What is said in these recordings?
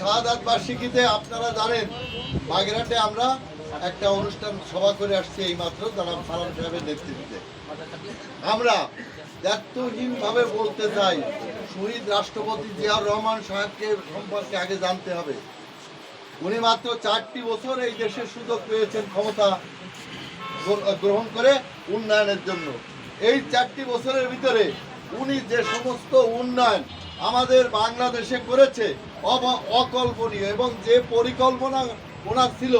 শাহাদাত বার্ষিকীতে আপনারা জানেন, বাগেরহাটে আমরা একটা অনুষ্ঠান সভা করে আসছি এই মাত্র জনাব সালাম সাহেবের নেতৃত্বে। আমরা দায়িত্বহীনভাবে বলতে চাই, শহীদ রাষ্ট্রপতি জিয়াউর রহমান সাহেবকে সম্পর্কে আগে জানতে হবে। উনি মাত্র চারটি বছর এই দেশের সুযোগ পেয়েছেন ক্ষমতা গ্রহণ করে উন্নয়নের জন্য। এই চারটি বছরের ভিতরে উনি যে সমস্ত উন্নয়ন আমাদের বাংলাদেশে করেছে অকল্পনীয় এবং যে পরিকল্পনা ওনার ছিল,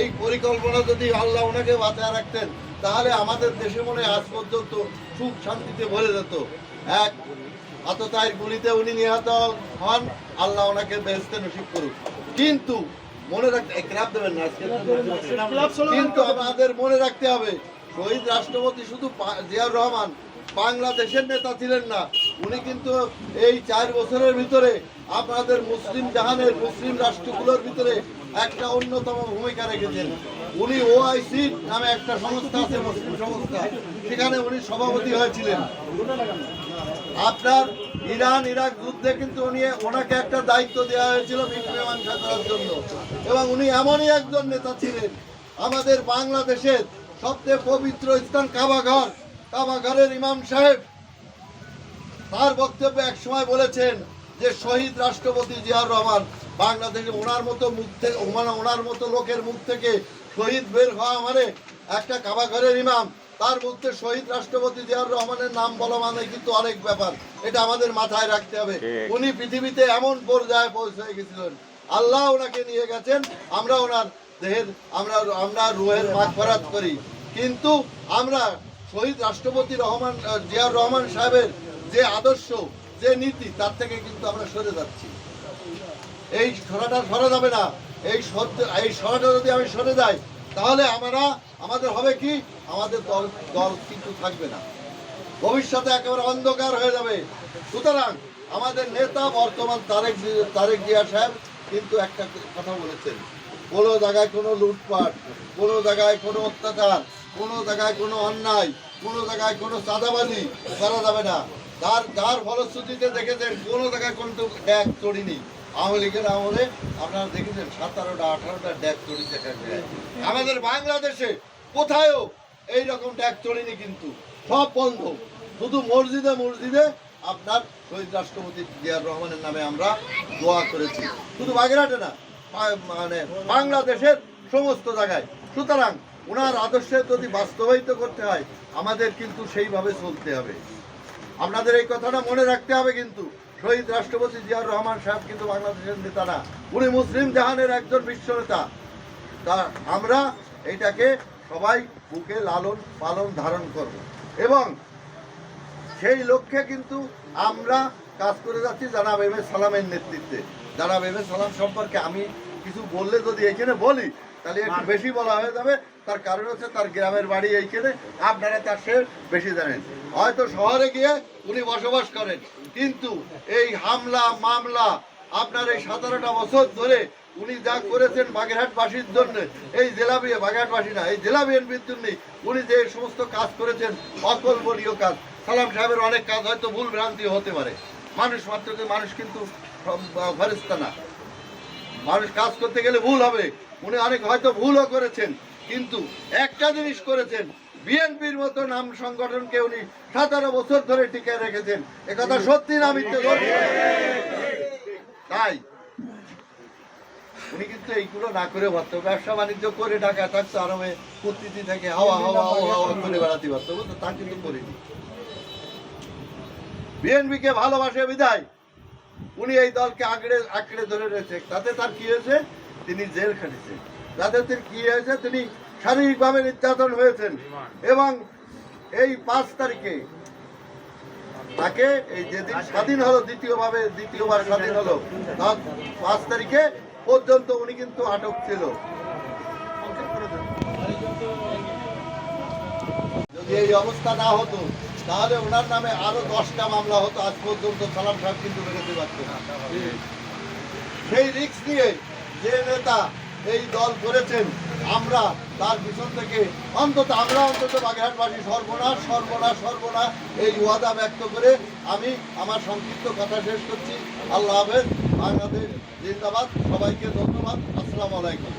এই পরিকল্পনা যদি আল্লাহ ওনাকে বাঁচায় রাখতেন, তাহলে আমাদের দেশে মনে আজ পর্যন্ত সুখ শান্তিতে ভরে যেত। এক আততায়ের গুলিতে উনি নিহত হন, আল্লাহ ওনাকে বেহেস্তে নসিব করুক। কিন্তু মনে রাখতে ক্লাব দেবেন না কিন্তু আমাদের মনে রাখতে হবে, শহীদ রাষ্ট্রপতি শুধু জিয়াউর রহমান বাংলাদেশের নেতা ছিলেন না উনি কিন্তু এই চার বছরের ভিতরে আপনাদের মুসলিম জাহানের মুসলিম রাষ্ট্রগুলোর ভিতরে একটা অন্যতম ভূমিকা রেখেছেন। উনি ওআইসি নামে একটা সংস্থা আছে, মুসলিম সংস্থা। সেখানে উনি সভাপতি হয়েছিলেন। আপনার ইরান, ইরাক যুদ্ধে কিন্তু উনি ওনাকে একটা দায়িত্ব দেওয়া হয়েছিল মীমাংসা করার জন্য। এবং উনি এমনই একজন নেতা ছিলেন। আমাদের বাংলাদেশের সবচেয়ে পবিত্র স্থান কাবাঘর। কাবাঘরের ইমাম সাহেব তার বক্তব্যে এক সময় বলেছেন যে শহীদ রাষ্ট্রপতি জিয়াউর রহমান বাংলাদেশে ওনার মতো মুখ থেকে মানে ওনার মতো লোকের মুখ থেকে শহীদ বের হওয়া মানে একটা কাবাঘরের ইমাম। তার মধ্যে শহীদ রাষ্ট্রপতি জিয়াউর রহমানের নাম বলা মানে কিন্তু অনেক ব্যাপার। এটা আমাদের মাথায় রাখতে হবে। উনি পৃথিবীতে এমন পর্যায়ে পৌঁছে গেছিলেন। আল্লাহ ওনাকে নিয়ে গেছেন আমরা ওনার দেহের আমরা আমরা রুহের মাগফরাত করি। কিন্তু আমরা শহীদ রাষ্ট্রপতি রহমান জিয়াউর রহমান সাহেবের যে আদর্শ, যে নীতি, তার থেকে কিন্তু আমরা সরে যাচ্ছি। এই সরাটা সরা যাবে না। এই এই সরাটা যদি আমি সরে যাই, তাহলে আমরা, আমাদের হবে কি? আমাদের দল দল কিন্তু থাকবে না। ভবিষ্যতে একেবারে অন্ধকার হয়ে যাবে। সুতরাং আমাদের নেতা বর্তমান তারেক তারেক জিয়া সাহেব কিন্তু একটা কথা বলেছেন। কোনো জায়গায় কোনো লুটপাট, কোনো জায়গায় কোনো অত্যাচার, কোনো জায়গায় কোনো অন্যায়, কোনো জায়গায় কোনো চাঁদাবাজি করা যাবে না। তার যার ফলশ্রুতিতে দেখেছেন, কোনো জায়গায় কিন্তু ড্যাগ চড়িনি। আওয়ামী লীগের আমলে আপনারা দেখেছেন, সতেরোটা, আঠারোটা এক এক আমাদের বাংলাদেশে কোথায়ও এই রকম ট্যাগ চড়িনি কিন্তু। সব বন্ধ। শুধু মসজিদে মসজিদে আপনার শহীদ রাষ্ট্রপতি জিয়ার রহমানের নামে আমরা দোয়া করেছি। শুধু বাগেরহাটে না মানে বাংলাদেশের সমস্ত জায়গায়। সুতরাং ওনার আদর্শে যদি বাস্তবায়িত করতে হয়, আমাদের কিন্তু সেইভাবে চলতে হবে। আপনাদের এই কথাটা মনে রাখতে হবে কিন্তু। শহীদ রাষ্ট্রপতি জিয়াউর রহমান সাহেব কিন্তু বাংলাদেশের নেতা না। উনি মুসলিম জাহানের একজন বিশ্ব নেতা তা আমরা এইটাকে সবাই বুকে লালন পালন ধারণ করব। এবং সেই লক্ষ্যে কিন্তু আমরা কাজ করে যাচ্ছি জানাব এম এ সালামের নেতৃত্বে। জানাব এম এ সালাম সম্পর্কে আমি কিছু বললে যদি এখানে বলি, তাহলে একটু বেশি বলা হয়ে যাবে। তার কারণ হচ্ছে তার গ্রামের বাড়ি এইখানে। আপনারা তার সে বেশি জানেন। হয়তো শহরে গিয়ে উনি বসবাস করেন। কিন্তু এই হামলা, মামলা, আপনার এই সতেরোটা বছর ধরে উনি যা করেছেন বাগেরহাটবাসীর জন্য, এই জেলা বিয়ে বাগেরহাটবাসী না, এই জেলা বিএনপির জন্য উনি যে সমস্ত কাজ করেছেন, অকল্পনীয় কাজ, সালাম সাহেবের অনেক কাজ হয়তো ভুল ভ্রান্তি হতে পারে। মানুষ মাত্র মানুষ কিন্তু ফেরিস্তা না। মানুষ কাজ করতে গেলে ভুল হবে। উনি অনেক হয়তো ভুলও করেছেন, কিন্তু একটা জিনিস করেছেন বিএনপির মতো নাম সংগঠনকে উনি সতেরো বছর ধরে টিকে রেখেছেন। একথা সত্যি না মিথ্যে তাই। উনি কিন্তু এইগুলো না করে পারতো ব্যবসা বাণিজ্য করে ঢাকা থাকতো আরামে কুর্তিটি থেকে হাওয়া হাওয়া হাওয়া হাওয়া করে বেড়াতে পারতো। বুঝতো তা কিন্তু করিনি। বিএনপিকে ভালোবাসে বিদায়। উনি এই দলকে আঁকড়ে আঁকড়ে ধরে রয়েছে তাতে তার কি হয়েছে? তিনি জেল খাটিয়েছেন তাতে তার কি হয়েছে? তিনি শারীরিকভাবে নির্যাতন হয়েছেন এবং এই পাঁচ তারিখে তাকে এই যেদিন স্বাধীন হলো, দ্বিতীয়ভাবে দ্বিতীয়বার স্বাধীন হলো, তার পাঁচ তারিখে পর্যন্ত উনি কিন্তু আটক ছিল। যদি এই অবস্থা না হতো, তাহলে ওনার নামে আরও দশটা মামলা হতো। আজ পর্যন্ত সালাম সাহেব কিন্তু বেরোতে পারতো না। সেই রিস্ক নিয়ে যে নেতা এই দল করেছেন, আমরা তার পিছন থেকে অন্তত আমরা অন্তত বাগেরহাটবাসী সর্বনাশ সর্বনাশ সর্বনাশ, এই ওয়াদা ব্যক্ত করে আমি আমার সংক্ষিপ্ত কথা শেষ করছি। আল্লাহ হাফেজ, বাংলাদেশ জিন্দাবাদ, সবাইকে ধন্যবাদ, আসসালামু আলাইকুম।